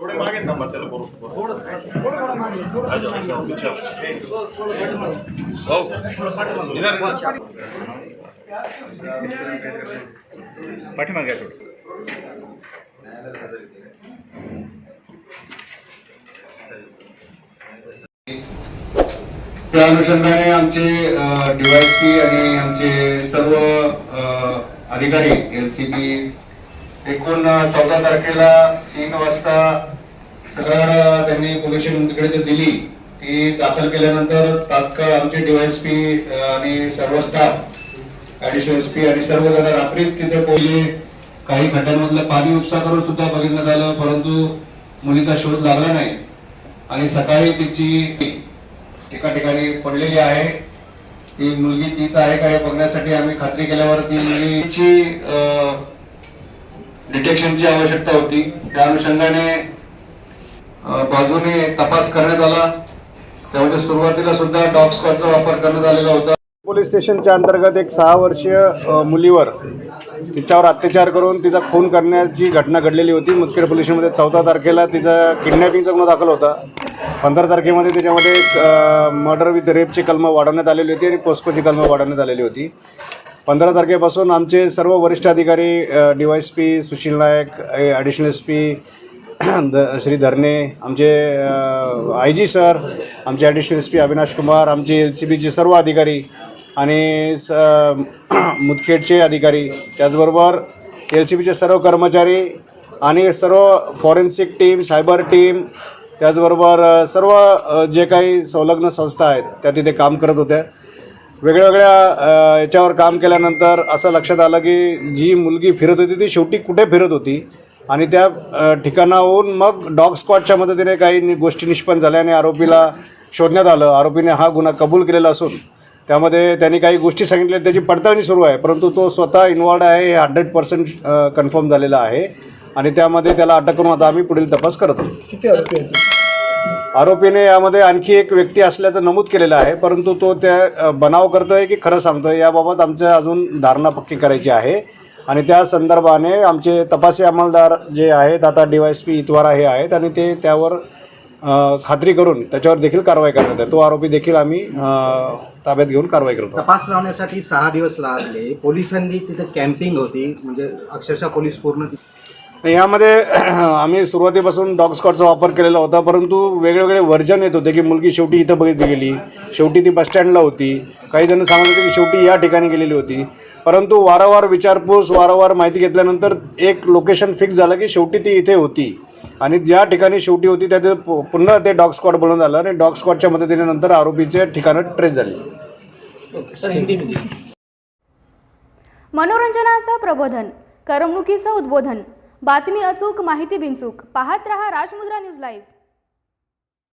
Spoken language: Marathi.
थोडे मागे थांबा त्याला ऐसा हो, अच्छा. इधर, इधर. पाठीमागे थोडं. त्या अनुषंगाने आमचे डीवायसपी आणि आमचे सर्व अधिकारी एल सी बी एकूण चौदा तारखेला तीन वाजता तक्रार त्यांनी पोलीस दिली. ती दाखल केल्यानंतर तात्काळ आमचे डीवायएसपी आणि सर्व स्टाफ ऍडिशनल एस पी आणि सर्वजण रात्रीच तिथे पोहोचले. काही खड्ड्यांमधलं पाणी उपसा करून सुद्धा बघितण्यात आलं परंतु मुलीचा शोध लागला नाही. आणि सकाळी तिची एका ठिकाणी पडलेली आहे. ती मुलगी तीच आहे का हे बघण्यासाठी आम्ही खात्री केल्यावर ती मुलीची डिटेक्शनची आवश्यकता होती. त्या अनुषंगाने बाजूने तपास करण्यात आला. त्यामध्ये सुरुवातीला सुद्धा डॉग स्क्वॉडचा वापर करण्यात आलेला होता. पोलीस स्टेशनच्या अंतर्गत एक सहा वर्षीय मुलीवर तिच्यावर अत्याचार करून तिचा खून करण्याची घटना घडलेली होती मुदखेड पोलिसमध्ये चौदा तारखेला तिचा किडनॅपिंगचा गुन्हा दाखल होता. पंधरा तारखेमध्ये त्याच्यामध्ये एक मर्डर विथ रेपची कलमं वाढवण्यात आलेली होती आणि पोस्कोची कलमं वाढवण्यात आलेली होती. पंधरा तारखेपासून आमचे सर्व वरिष्ठ अधिकारी D Y S P Sushil Nayak additional S P the Shri Dharne आमचे आय जी सर आमचे additional S P Avinash Kumar आमचे एल सी बीचे सर्व अधिकारी आणि स मुदखेडचे अधिकारी त्याचबरोबर एल सी बीचे सर्व कर्मचारी आणि सर्व फॉरेन्सिक टीम सायबर टीम त्याचबरोबर सर्व जे काही संलग्न संस्था आहेत त्या तिथे काम करत होत्या. वेगळ्यावेगळ्या याच्यावर काम केल्यानंतर असं लक्षात आलं की जी मुलगी फिरत होती ती शेवटी कुठे फिरत होती? आणि त्या ठिकाणाहून मग डॉग स्क्वॉडच्या मदतीने काही गोष्टी निष्पन्न झाल्या आणि आरोपीला शोधण्यात आलं. आरोपीने हा गुन्हा कबूल केलेला असून त्यामध्ये त्यांनी काही गोष्टी सांगितल्या त्याची पडताळणी सुरू आहे. परंतु तो स्वतः इन्वॉल्ड आहे हे हंड्रेड पर्सेंट कन्फर्म झालेलं आहे. आणि त्यामध्ये त्याला अटक करून आता आम्ही पुढील तपास करत आहोत. आरोपीने यामध्ये आणखी एक व्यक्ती असल्याचं नमूद केलेलं आहे. परंतु तो त्या बनाव करतोय की खरं सांगतोय? याबाबत आमच्या अजून धारणा पक्की करायची आहे. आणि त्या संदर्भाने आमचे तपासी अंमलदार जे आहेत आता D Y S P Itwara हे आहेत आणि ते त्यावर खात्री करून त्याच्यावर देखील कारवाई करण्यात आहे तो आरोपी देखील आम्ही ताब्यात घेऊन कारवाई करतो. तपास लावण्यासाठी सहा दिवस लागले. पोलिसांनी तिथे कॅम्पिंग होती. म्हणजे अक्षरशः पोलीस पूर्ण यामध्ये आम्ही सुरुवातीपासून डॉग स्कॉटचा वापर केलेला होता परंतु वेगवेगळे वर्जन येत होते की मुलगी शेवटी इथं बघितली गेली शेवटी ती बसस्टँडला होती. काही जण सांगत होते की शेवटी या ठिकाणी गेलेली होती. परंतु वारंवार विचारपूस वारंवार माहिती घेतल्यानंतर एक लोकेशन फिक्स झालं की शेवटी ती इथे होती. आणि ज्या ठिकाणी शेवटी होती त्या पुन्हा ते डॉग स्क्वॉड बनवून झालं आणि डॉग स्क्वॉडच्या मदतीने नंतर आरोपीचे ठिकाणं ट्रेस झाली. मनोरंजनाचं प्रबोधन करमणुकीचं उद्बोधन. बातमी अचूक माहिती बिनचूक. पाहत रहा राजमुद्रा न्यूज लाईव्ह